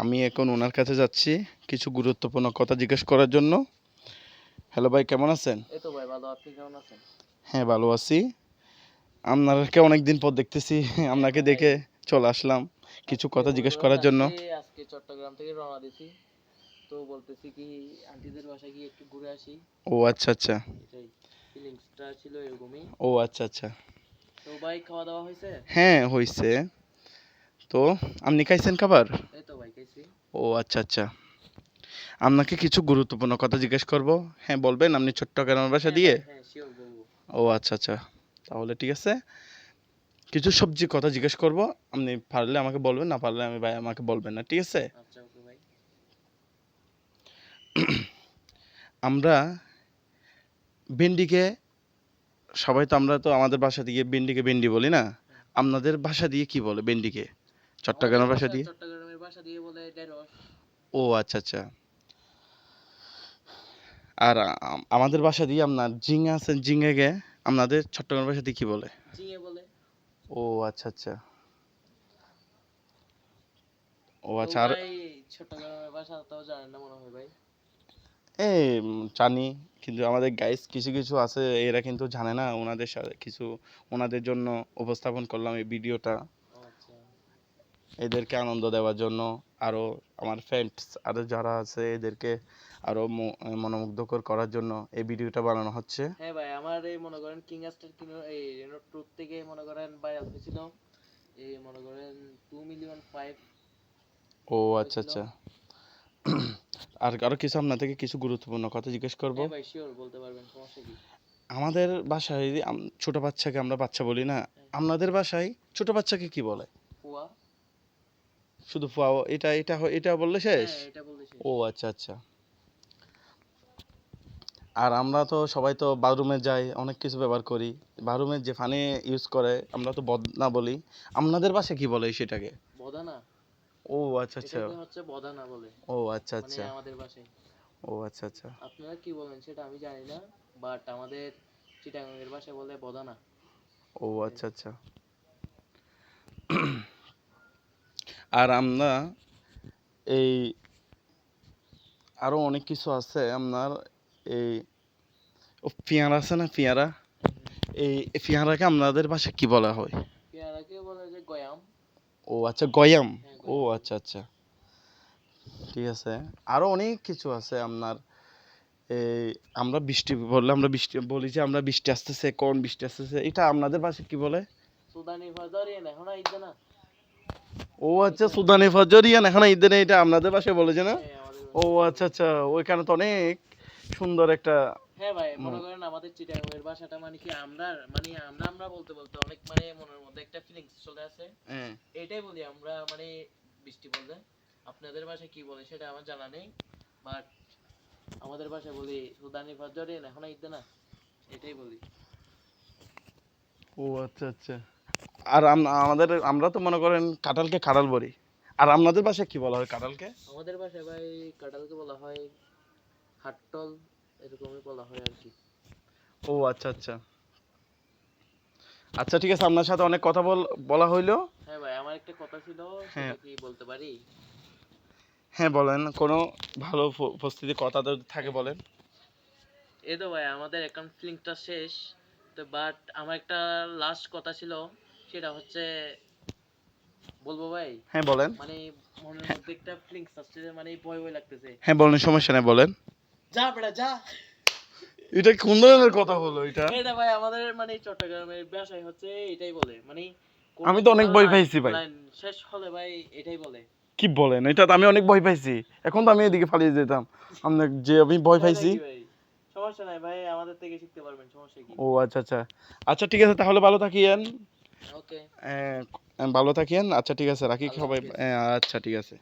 আমি এখন ওনার কাছে যাচ্ছি কিছু গুরুত্বপূর্ণ কথা জিজ্ঞেস করার জন্য। হ্যালো ভাই কেমন আছেন? এই তো ভাই ভালো। আপনি কেমন আছেন? হ্যাঁ ভালো আছি। আপনাকে অনেক দিন পর দেখতেছি আপনাকে দেখে চলে আসলাম কিছু কথা জিজ্ঞেস করার জন্য। আজকে- চট্টগ্রাম থেকে রওনা দিছি। তো বলতেছি কি আন্টিদের বাসায় গিয়ে একটু ঘুরে আসি। ও আচ্ছা আচ্ছা। ফিলিংসটা ছিল এরকমই। ও আচ্ছা আচ্ছা। তো ভাই খাওয়া দাওয়া হয়েছে? হ্যাঁ হয়েছে। তো আপনি খাইছেন খাবার? ও আচ্ছা আচ্ছা। আপনাকে কিছু গুরুত্বপূর্ণ কথা জিজ্ঞেস করব? হ্যাঁ বলবেন আপনি চট্টগ্রামের বাসা দিয়ে? হ্যাঁ বলব। ও আচ্ছা আচ্ছা। তাহলে ঠিক আছে। কিছু সবজি কথা জিজ্ঞেস করব। আপনি পারলে আমাকে বলবেন না পারলে আমি ভাই আমাকে বলবেন না ঠিক আছে? আচ্ছা আমরা ভেন্ডিকে সবাই তো আমরা তো আমাদের বাসা দিয়ে ভেন্ডিকে ভেন্ডি বলি না? আপনাদের ভাষা দিয়ে কি বলে ভেন্ডিকে? চট্টগ্রামের ভাষা দিয়ে? ভাষা দিয়ে বলে ঢেঁড়স ও আচ্ছা আচ্ছা। আর আমাদের বাসা দিয়ে আপনার জিঙ্গা আছেন জিঙ্গাকে আপনাদের চট্টগ্রাম ভাষা দিয়ে কি বলে? জিঙে বলে। ও আচ্ছা আচ্ছা। ও আচ্ছা আর চট্টগ্রামের ভাষা তো জানেন না মনে হয় ভাই। এই জানি কিন্তু আমাদের গাইস কিছু কিছু আছে এরা কিন্তু জানে না ওনাদের সাথে কিছু ওনাদের জন্য উপস্থাপন করলাম এই ভিডিওটা। এদেরকে আনন্দ দেওয়ার জন্য আরও আমার ফ্রেন্ডস আরও যারা আছে এদেরকে আরও ম- মনোমুগ্ধকর করার জন্য এই ভিডিওটা বানানো হচ্ছে। হ্যাঁ ভাই আমার এই মনে করেন কিং স্টার কিনো এই রেনো ট্যুর থেকে মনে করেন ভাইরাল হয়েছিল এই মনে করেন টু মিলিয়ন ফাইভ ও আচ্ছা আচ্ছা। আর আরও কিছু আপনার থেকে কিছু গুরুত্বপূর্ণ কথা জিজ্ঞেস করব? হ্যাঁ ভাই শিওর বলতে পারবেন সমস্যা কি? আমাদের বাসায় ছোট বাচ্চাকে আমরা বাচ্চা বলি না? আপনাদের বাসায় ছোট বাচ্চাকে কি বলে? শুধু ফুয়াও এটা এটা এটা বললে শেষ? হ্যাঁ ও আচ্ছা আচ্ছা। আর আমরা তো সবাই তো বাথরুমে যাই অনেক কিছু ব্যবহার করি। বাথরুমে যে পানি ইউজ করে আমরা তো বদনা বলি। আপনাদের বাসায় কি বলে সেটাকে? বদানা। ও আচ্ছা আচ্ছা। হচ্ছে বদানা বলে। ও আচ্ছা মানে আচ্ছা। আমাদের ভাষায় ও আচ্ছা আচ্ছা। আপনারা কি বলেন সেটা আমি জানি না বাট আমাদের চিটাগাংয়ের ভাষায় বলে বদানা। ও আচ্ছা আচ্ছা। আর আমরা এই আরও অনেক কিছু আছে আপনার এই পেয়ারা আছে না পেয়ারা? এই পেয়ারাকে আপনাদের ভাষা কি বলা হয়? পেয়ারাকে বলে যে গয়াম। ও আচ্ছা গয়াম? হ্যাঁ, ও আচ্ছা আচ্ছা। ঠিক আছে। আরও অনেক কিছু আছে আপনার এই আমরা বৃষ্টি বললে আমরা বৃষ্টি বলি যে আমরা বৃষ্টি আসতেছে কোন বৃষ্টি আসতেছে এটা আপনাদের ভাষায় কি বলে? সুদানি ফাজারিয়ান এখন আইতে না। ও আচ্ছা সুদানি ফজরিয়ান এখন ঈদের এটা আপনাদের ভাষায় বলেছে না? হ্যাঁ ও আচ্ছা আচ্ছা ওইখানে তো অনেক সুন্দর একটা হ্যাঁ ভাই মনে করেন আমাদের চিটাগাংয়ের ভাষাটা মানে কি আমরা মানে আমরা আমরা বলতে বলতে অনেক মানে মনের মধ্যে একটা ফিলিংস চলে আসে। হ্যাঁ। এটাই বলি আমরা মানে বৃষ্টি বলতে আপনাদের ভাষায় কি বলে সেটা আমার জানা নেই বাট আমাদের ভাষায় বলি সুদানি ফাজারিয়ান এখন আইতে না এটাই বলি। ও আচ্ছা আচ্ছা। আর আমাদের আমরা তো মনে করেন কাঁঠালকে কাঁঠাল বলি। আর আপনাদের ভাষায় কি বলা হয় কাঁঠালকে? আমাদের ভাষায় ভাই কাঁঠালকে বলা হয় হাট্টল এরকমই বলা হয় আর কি। ও আচ্ছা আচ্ছা। আচ্ছা ঠিক আছে আপনার সাথে অনেক কথা বল বলা হইল। হ্যাঁ ভাই আমার একটা কথা ছিল হ্যাঁ। সেটা কি বলতে পারি? হ্যাঁ বলেন কোনো ভালো উপ- উপস্থিতি কথা তো থাকে বলেন। এই তো ভাই আমাদের অ্যাকাউন্ট ফিলিংটা শেষ তো বাট আমার একটা লাস্ট কথা ছিল সেটা হচ্ছে বলব ভাই? হ্যাঁ বলেন। মানে মনের মধ্যে একটা ফিলিংস আসছে মানে ভয় ভয় লাগতেছে। হ্যাঁ বলেন সমস্যা নেই বলেন। যা বেটা যা। এটা কোন ধরনের কথা হলো এটা? এটা ভাই আমাদের মানে চট্টগ্রামের ভাষায় হচ্ছে এটাই বলে মানে আমি তো অনেক ভয় পাইছি ভাই। শেষ হলে ভাই এটাই বলে। কি বলেন? এটা তো আমি অনেক ভয় পাইছি। এখন তো আমি এদিকে পালিয়ে যেতাম। আমরা যে আমি ভয় পাইছি? সমস্যা নাই ভাই আমাদের থেকে শিখতে পারবেন সমস্যা কি? ও আচ্ছা আচ্ছা। আচ্ছা ঠিক আছে তাহলে ভালো থাকিয়েন ভালো থাকেন। আচ্ছা ঠিক আছে রাখি সবাই আহ, আচ্ছা ঠিক আছে।